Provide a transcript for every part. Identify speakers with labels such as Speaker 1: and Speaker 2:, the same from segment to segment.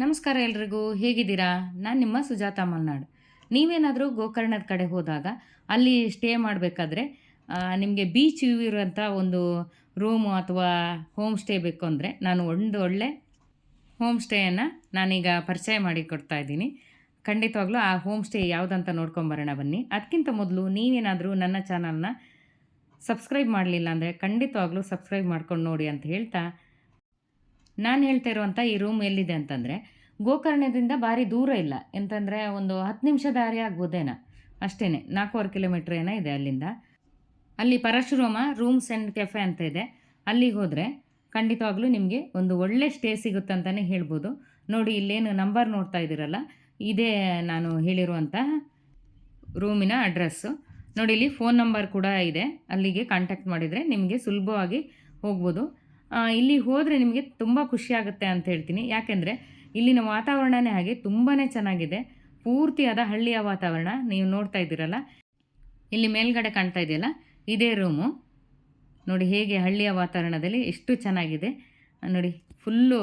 Speaker 1: ನಮಸ್ಕಾರ ಎಲ್ರಿಗೂ, ಹೇಗಿದ್ದೀರಾ? ನಾನು ನಿಮ್ಮ ಸುಜಾತ ಮಲ್ನಾಡ್. ನೀವೇನಾದರೂ ಗೋಕರ್ಣದ ಕಡೆ ಹೋದಾಗ ಅಲ್ಲಿ ಸ್ಟೇ ಮಾಡಬೇಕಾದ್ರೆ ನಿಮಗೆ ಬೀಚ್ ವ್ಯೂ ಇರುವಂಥ ಒಂದು ರೂಮು ಅಥವಾ ಹೋಮ್ ಸ್ಟೇ ಬೇಕು ಅಂದರೆ ನಾನು ಒಂದು ಒಳ್ಳೆ ಹೋಮ್ ಸ್ಟೇಯನ್ನು ನಾನೀಗ ಪರಿಚಯ ಮಾಡಿ ಕೊಡ್ತಾ ಇದ್ದೀನಿ. ಖಂಡಿತವಾಗ್ಲೂ ಆ ಹೋಮ್ ಸ್ಟೇ ಯಾವುದಂತ ನೋಡ್ಕೊಂಬರೋಣ ಬನ್ನಿ. ಅದಕ್ಕಿಂತ ಮೊದಲು ನೀವೇನಾದರೂ ನನ್ನ ಚಾನಲ್ನ ಸಬ್ಸ್ಕ್ರೈಬ್ ಮಾಡಲಿಲ್ಲ ಅಂದರೆ ಖಂಡಿತವಾಗ್ಲೂ ಸಬ್ಸ್ಕ್ರೈಬ್ ಮಾಡ್ಕೊಂಡು ನೋಡಿ ಅಂತ ಹೇಳ್ತಾ ನಾನು ಹೇಳ್ತಾ ಇರುವಂಥ ಈ ರೂಮ್ ಎಲ್ಲಿದೆ ಅಂತಂದರೆ ಗೋಕರ್ಣದಿಂದ ಭಾರಿ ದೂರ ಇಲ್ಲ. ಎಂತಂದರೆ ಒಂದು ಹತ್ತು ನಿಮಿಷ ದಾರಿ ಆಗ್ಬೋದೇನೋ. ಅಷ್ಟೇ ನಾಲ್ಕೂವರೆ ಕಿಲೋಮೀಟ್ರ್ ಏನೋ ಇದೆ ಅಲ್ಲಿಂದ. ಅಲ್ಲಿ ಪರಶುರಾಮ ರೂಮ್ಸ್ ಆ್ಯಂಡ್ ಕೆಫೆ ಅಂತ ಇದೆ. ಅಲ್ಲಿಗೆ ಹೋದರೆ ಖಂಡಿತವಾಗ್ಲೂ ನಿಮಗೆ ಒಂದು ಒಳ್ಳೆ ಸ್ಟೇ ಸಿಗುತ್ತೆ ಅಂತಲೇ ಹೇಳ್ಬೋದು. ನೋಡಿ, ಇಲ್ಲೇನು ನಂಬರ್ ನೋಡ್ತಾ ಇದ್ದೀರಲ್ಲ, ಇದೇ ನಾನು ಹೇಳಿರುವಂತಹ ರೂಮಿನ ಅಡ್ರೆಸ್ಸು ನೋಡಿ, ಇಲ್ಲಿ ಫೋನ್ ನಂಬರ್ ಕೂಡ ಇದೆ. ಅಲ್ಲಿಗೆ ಕಾಂಟ್ಯಾಕ್ಟ್ ಮಾಡಿದರೆ ನಿಮಗೆ ಸುಲಭವಾಗಿ ಹೋಗ್ಬೋದು. ಇಲ್ಲಿ ಹೋದರೆ ನಿಮಗೆ ತುಂಬ ಖುಷಿಯಾಗುತ್ತೆ ಅಂತ ಹೇಳ್ತೀನಿ. ಯಾಕೆಂದರೆ ಇಲ್ಲಿನ ವಾತಾವರಣನೇ ಹಾಗೆ ತುಂಬಾ ಚೆನ್ನಾಗಿದೆ. ಪೂರ್ತಿಯಾದ ಹಳ್ಳಿಯ ವಾತಾವರಣ ನೀವು ನೋಡ್ತಾ ಇದ್ದೀರಲ್ಲ. ಇಲ್ಲಿ ಮೇಲ್ಗಡೆ ಕಾಣ್ತಾ ಇದೆಯಲ್ಲ? ಇದೇ ರೂಮು ನೋಡಿ ಹೇಗೆ ಹಳ್ಳಿಯ ವಾತಾವರಣದಲ್ಲಿ ಎಷ್ಟು ಚೆನ್ನಾಗಿದೆ. ನೋಡಿ ಫುಲ್ಲು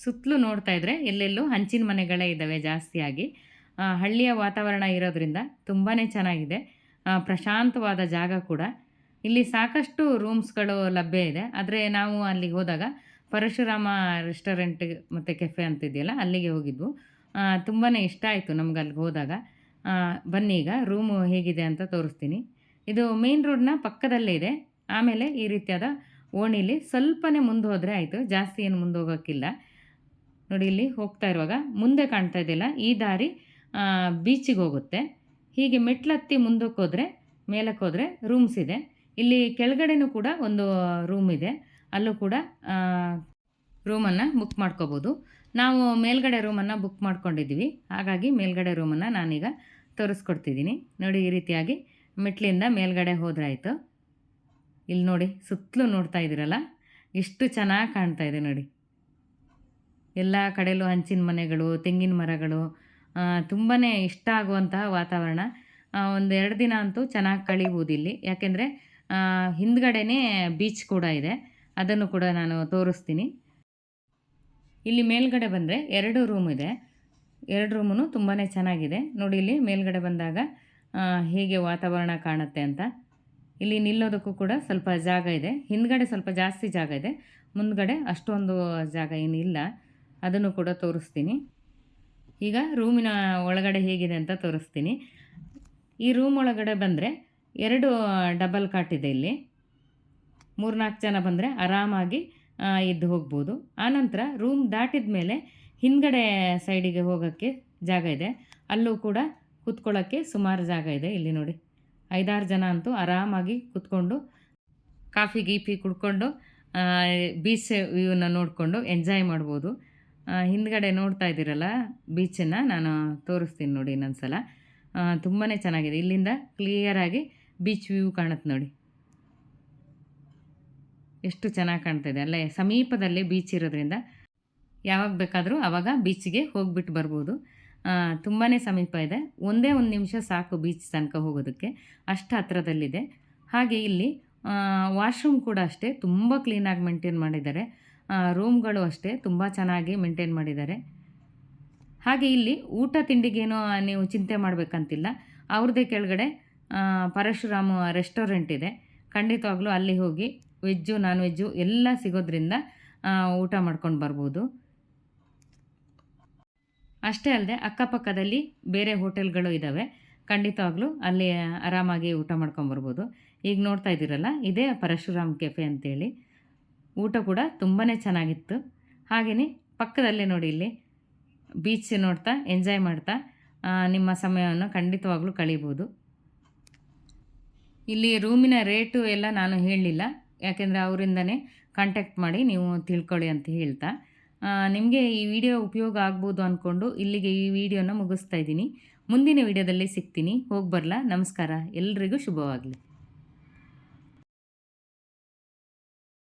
Speaker 1: ಸುತ್ತಲೂ ನೋಡ್ತಾ ಇದ್ದರೆ ಎಲ್ಲೆಲ್ಲೂ ಹಂಚಿನ ಮನೆಗಳೇ ಇದ್ದಾವೆ ಜಾಸ್ತಿಯಾಗಿ. ಹಳ್ಳಿಯ ವಾತಾವರಣ ಇರೋದ್ರಿಂದ ತುಂಬಾ ಚೆನ್ನಾಗಿದೆ. ಪ್ರಶಾಂತವಾದ ಜಾಗ ಕೂಡ. ಇಲ್ಲಿ ಸಾಕಷ್ಟು ರೂಮ್ಸ್ಗಳು ಲಭ್ಯ ಇದೆ. ಆದರೆ ನಾವು ಅಲ್ಲಿಗೆ ಹೋದಾಗ ಪರಶುರಾಮ ರೆಸ್ಟೋರೆಂಟ್ ಮತ್ತು ಕೆಫೆ ಅಂತಿದೆಯಲ್ಲ, ಅಲ್ಲಿಗೆ ಹೋಗಿದ್ವು. ತುಂಬಾ ಇಷ್ಟ ಆಯಿತು ನಮ್ಗೆ ಅಲ್ಲಿಗೆ ಹೋದಾಗ. ಬನ್ನಿ ಈಗ, ರೂಮು ಹೇಗಿದೆ ಅಂತ ತೋರಿಸ್ತೀನಿ. ಇದು ಮೇನ್ ರೋಡ್ನ ಪಕ್ಕದಲ್ಲೇ ಇದೆ. ಆಮೇಲೆ ಈ ರೀತಿಯಾದ ಓಣಿಲಿ ಸ್ವಲ್ಪನೇ ಮುಂದೆ ಹೋದರೆ ಆಯಿತು, ಜಾಸ್ತಿ ಏನು ಮುಂದೆ ಹೋಗೋಕ್ಕಿಲ್ಲ. ನೋಡಿ, ಇಲ್ಲಿ ಹೋಗ್ತಾ ಇರುವಾಗ ಮುಂದೆ ಕಾಣ್ತಾ ಇದೆಯಲ್ಲ, ಈ ದಾರಿ ಬೀಚಿಗೆ ಹೋಗುತ್ತೆ. ಹೀಗೆ ಮೆಟ್ಲತ್ತಿ ಮುಂದಕ್ಕೆ ಹೋದರೆ, ಮೇಲಕ್ಕೆ ಹೋದರೆ ರೂಮ್ಸ್ ಇದೆ. ಇಲ್ಲಿ ಕೆಳಗಡೆನೂ ಕೂಡ ಒಂದು ರೂಮ್ ಇದೆ. ಅಲ್ಲೂ ಕೂಡ ರೂಮನ್ನು ಬುಕ್ ಮಾಡ್ಕೋಬೋದು. ನಾವು ಮೇಲ್ಗಡೆ ರೂಮನ್ನು ಬುಕ್ ಮಾಡ್ಕೊಂಡಿದ್ದೀವಿ. ಹಾಗಾಗಿ ಮೇಲ್ಗಡೆ ರೂಮನ್ನು ನಾನೀಗ ತೋರಿಸ್ಕೊಡ್ತಿದ್ದೀನಿ. ನೋಡಿ ಈ ರೀತಿಯಾಗಿ ಮೆಟ್ಲಿಂದ ಮೇಲ್ಗಡೆ ಹೋದ್ರಾಯಿತು. ಇಲ್ಲಿ ನೋಡಿ, ಸುತ್ತಲೂ ನೋಡ್ತಾ ಇದ್ದೀರಲ್ಲ? ಎಷ್ಟು ಚೆನ್ನಾಗಿ ಕಾಣ್ತಾ ಇದೆ ನೋಡಿ. ಎಲ್ಲ ಕಡೆಯಲ್ಲೂ ಹಂಚಿನ ಮನೆಗಳು, ತೆಂಗಿನ ಮರಗಳು ತುಂಬಾ ಇಷ್ಟ ಆಗುವಂತಹ ವಾತಾವರಣ. ಒಂದು ಎರಡು ದಿನ ಅಂತೂ ಚೆನ್ನಾಗಿ ಕಳಿಬೋದು ಇಲ್ಲಿ. ಯಾಕೆಂದರೆ ಹಿಂದ್ಗಡೆನೇ ಬೀಚ್ ಕೂಡ ಇದೆ. ಅದನ್ನು ಕೂಡ ನಾನು ತೋರಿಸ್ತೀನಿ. ಇಲ್ಲಿ ಮೇಲ್ಗಡೆ ಬಂದರೆ ಎರಡು ರೂಮ್ ಇದೆ. ಎರಡು ರೂಮು ತುಂಬಾ ಚೆನ್ನಾಗಿದೆ. ನೋಡಿ ಇಲ್ಲಿ ಮೇಲ್ಗಡೆ ಬಂದಾಗ ಹೇಗೆ ವಾತಾವರಣ ಕಾಣುತ್ತೆ ಅಂತ. ಇಲ್ಲಿ ನಿಲ್ಲೋದಕ್ಕೂ ಕೂಡ ಸ್ವಲ್ಪ ಜಾಗ ಇದೆ. ಹಿಂದ್ಗಡೆ ಸ್ವಲ್ಪ ಜಾಸ್ತಿ ಜಾಗ ಇದೆ. ಮುಂದ್ಗಡೆ ಅಷ್ಟೊಂದು ಜಾಗ ಏನಿಲ್ಲ ಅದನ್ನು ಕೂಡ ತೋರಿಸ್ತೀನಿ. ಈಗ ರೂಮಿನ ಒಳಗಡೆ ಹೇಗಿದೆ ಅಂತ ತೋರಿಸ್ತೀನಿ. ಈ ರೂಮ್ ಒಳಗಡೆ ಬಂದರೆ ಎರಡು ಡಬಲ್ ಕಾಟ್ ಇದೆ ಇಲ್ಲಿ. ಮೂರ್ನಾಲ್ಕು ಜನ ಬಂದರೆ ಆರಾಮಾಗಿ ಇದ್ದು ಹೋಗ್ಬೋದು. ಆನಂತರ ರೂಮ್ ದಾಟಿದ ಮೇಲೆ ಹಿಂದ್ಗಡೆ ಸೈಡಿಗೆ ಹೋಗೋಕ್ಕೆ ಜಾಗ ಇದೆ. ಅಲ್ಲೂ ಕೂಡ ಕೂತ್ಕೊಳ್ಳೋಕ್ಕೆ ಸುಮಾರು ಜಾಗ ಇದೆ ಇಲ್ಲಿ ನೋಡಿ. ಐದಾರು ಜನ ಅಂತೂ ಆರಾಮಾಗಿ ಕೂತ್ಕೊಂಡು, ಕಾಫಿ, ಗೀಫಿ ಕುಡ್ಕೊಂಡು ಬೀಚ್ ವ್ಯೂನ ನೋಡಿಕೊಂಡು ಎಂಜಾಯ್ ಮಾಡ್ಬೋದು. ಹಿಂದ್ಗಡೆ ನೋಡ್ತಾ ಇದ್ದೀರಲ್ಲ ಬೀಚನ್ನು ನಾನು ತೋರಿಸ್ತೀನಿ ನೋಡಿ ಇನ್ನೊಂದು ಸಲ ತುಂಬಾ ಚೆನ್ನಾಗಿದೆ. ಇಲ್ಲಿಂದ ಕ್ಲಿಯರಾಗಿ ಬೀಚ್ ವ್ಯೂ ಕಾಣುತ್ತೆ ನೋಡಿ. ಎಷ್ಟು ಚೆನ್ನಾಗಿ ಕಾಣ್ತಾಯಿದೆ ಅಲ್ಲೇ ಸಮೀಪದಲ್ಲಿ ಬೀಚ್ ಇರೋದ್ರಿಂದ ಯಾವಾಗ ಬೇಕಾದರೂ ಆವಾಗ ಬೀಚ್ಗೆ ಹೋಗ್ಬಿಟ್ಟು ಬರ್ಬೋದು. ತುಂಬಾ ಸಮೀಪ ಇದೆ. ಒಂದೇ ಒಂದು ನಿಮಿಷ ಸಾಕು ಬೀಚ್ ತನಕ ಹೋಗೋದಕ್ಕೆ. ಅಷ್ಟು ಹತ್ರದಲ್ಲಿದೆ. ಹಾಗೆ ಇಲ್ಲಿ ವಾಶ್ರೂಮ್ ಕೂಡ ಅಷ್ಟೇ. ತುಂಬ ಕ್ಲೀನಾಗಿ ಮೇಂಟೈನ್ ಮಾಡಿದ್ದಾರೆ. ರೂಮ್ಗಳು ಅಷ್ಟೇ. ತುಂಬ ಚೆನ್ನಾಗಿ ಮೇಂಟೈನ್ ಮಾಡಿದ್ದಾರೆ. ಹಾಗೆ ಇಲ್ಲಿ ಊಟ ತಿಂಡಿಗೇನೋ ನೀವು ಚಿಂತೆ ಮಾಡಬೇಕಂತಿಲ್ಲ. ಅವ್ರದ್ದೇ ಕೆಳಗಡೆ ಪರಶುರಾಮ ರೆಸ್ಟೋರೆಂಟ್ ಇದೆ. ಖಂಡಿತವಾಗ್ಲೂ ಅಲ್ಲಿ ಹೋಗಿ ವೆಜ್ಜು ನಾನ್ ವೆಜ್ಜು ಎಲ್ಲ ಸಿಗೋದ್ರಿಂದ ಊಟ ಮಾಡ್ಕೊಂಡು ಬರ್ಬೋದು. ಅಷ್ಟೇ ಅಲ್ಲದೆ ಅಕ್ಕಪಕ್ಕದಲ್ಲಿ ಬೇರೆ ಹೋಟೆಲ್ಗಳು ಇದ್ದಾವೆ ಖಂಡಿತವಾಗ್ಲೂ ಅಲ್ಲಿ ಆರಾಮಾಗಿ ಊಟ ಮಾಡ್ಕೊಂಬರ್ಬೋದು ಈಗ ನೋಡ್ತಾ ಇದ್ದೀರಲ್ಲ, ಇದೇ ಪರಶುರಾಮ್ ಕೆಫೆ ಅಂತೇಳಿ. ಊಟ ಕೂಡ ತುಂಬಾ ಚೆನ್ನಾಗಿತ್ತು. ಹಾಗೆಯೇ ಪಕ್ಕದಲ್ಲೇ ನೋಡಿ ಇಲ್ಲಿ, ಬೀಚ್ ನೋಡ್ತಾ, ಎಂಜಾಯ್ ಮಾಡ್ತಾ ನಿಮ್ಮ ಸಮಯವನ್ನು ಖಂಡಿತವಾಗ್ಲೂ ಕಳೀಬೋದು. ಇಲ್ಲಿ ರೂಮಿನ ರೇಟು ಎಲ್ಲ ನಾನು ಹೇಳಲಿಲ್ಲ. ಯಾಕೆಂದರೆ ಅವರಿಂದನೇ ಕಾಂಟ್ಯಾಕ್ಟ್ ಮಾಡಿ ನೀವು ತಿಳ್ಕೊಳ್ಳಿ ಅಂತ ಹೇಳ್ತಾ. ನಿಮಗೆ ಈ ವಿಡಿಯೋ ಉಪಯೋಗ ಆಗ್ಬೋದು ಅಂದ್ಕೊಂಡು ಇಲ್ಲಿಗೆ ಈ ವಿಡಿಯೋನ ಮುಗಿಸ್ತಾ ಇದ್ದೀನಿ. ಮುಂದಿನ ವಿಡಿಯೋದಲ್ಲಿ ಸಿಗ್ತೀನಿ. ಹೋಗಿ ಬರಲಾ. ನಮಸ್ಕಾರ. ಎಲ್ರಿಗೂ ಶುಭವಾಗಲಿ.